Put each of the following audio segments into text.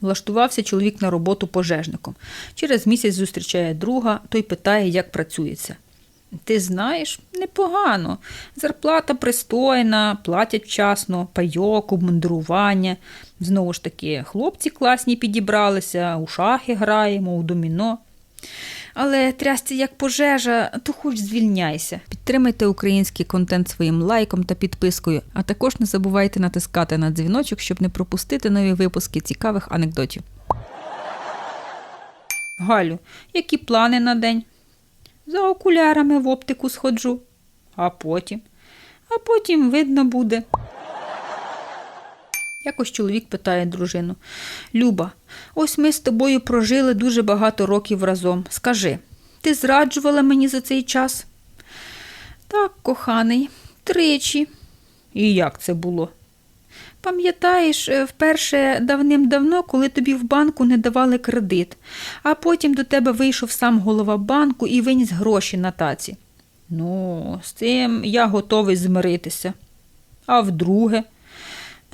Влаштувався чоловік на роботу пожежником. Через місяць зустрічає друга, той питає, як працюється. Ти знаєш, непогано. Зарплата пристойна, платять вчасно, пайок, обмундирування. Знову ж таки, хлопці класні підібралися, у шахи граємо, у доміно. Але трясти як пожежа, то хоч звільняйся. Підтримайте український контент своїм лайком та підпискою, а також не забувайте натискати на дзвіночок, щоб не пропустити нові випуски цікавих анекдотів. Галю, які плани на день? За окулярами в оптику сходжу. А потім? А потім видно буде. Якось чоловік питає дружину: Люба, ось ми з тобою прожили дуже багато років разом. Скажи, ти зраджувала мені за цей час? Так, коханий, тричі. І як це було? Пам'ятаєш, е, вперше давним-давно, коли тобі в банку не давали кредит, а потім до тебе вийшов сам голова банку і виніс гроші на таці. Ну, з цим я готовий змиритися. А вдруге?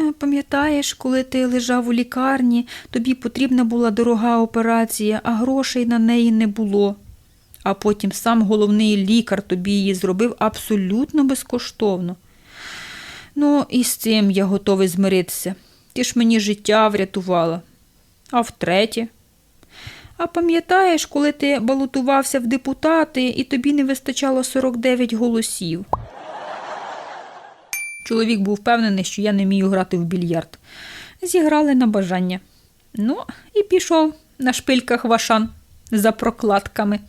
Е, Пам'ятаєш, коли ти лежав у лікарні, тобі потрібна була дорога операція, а грошей на неї не було. А потім сам головний лікар тобі її зробив абсолютно безкоштовно. Ну, і з цим я готовий змиритися. Ти ж мені життя врятувала. А втретє. А пам'ятаєш, коли ти балотувався в депутати і тобі не вистачало 49 голосів? Чоловік був впевнений, що я не вмію грати в більярд. Зіграли на бажання. Ну, і пішов на шпильках вашан за прокладками.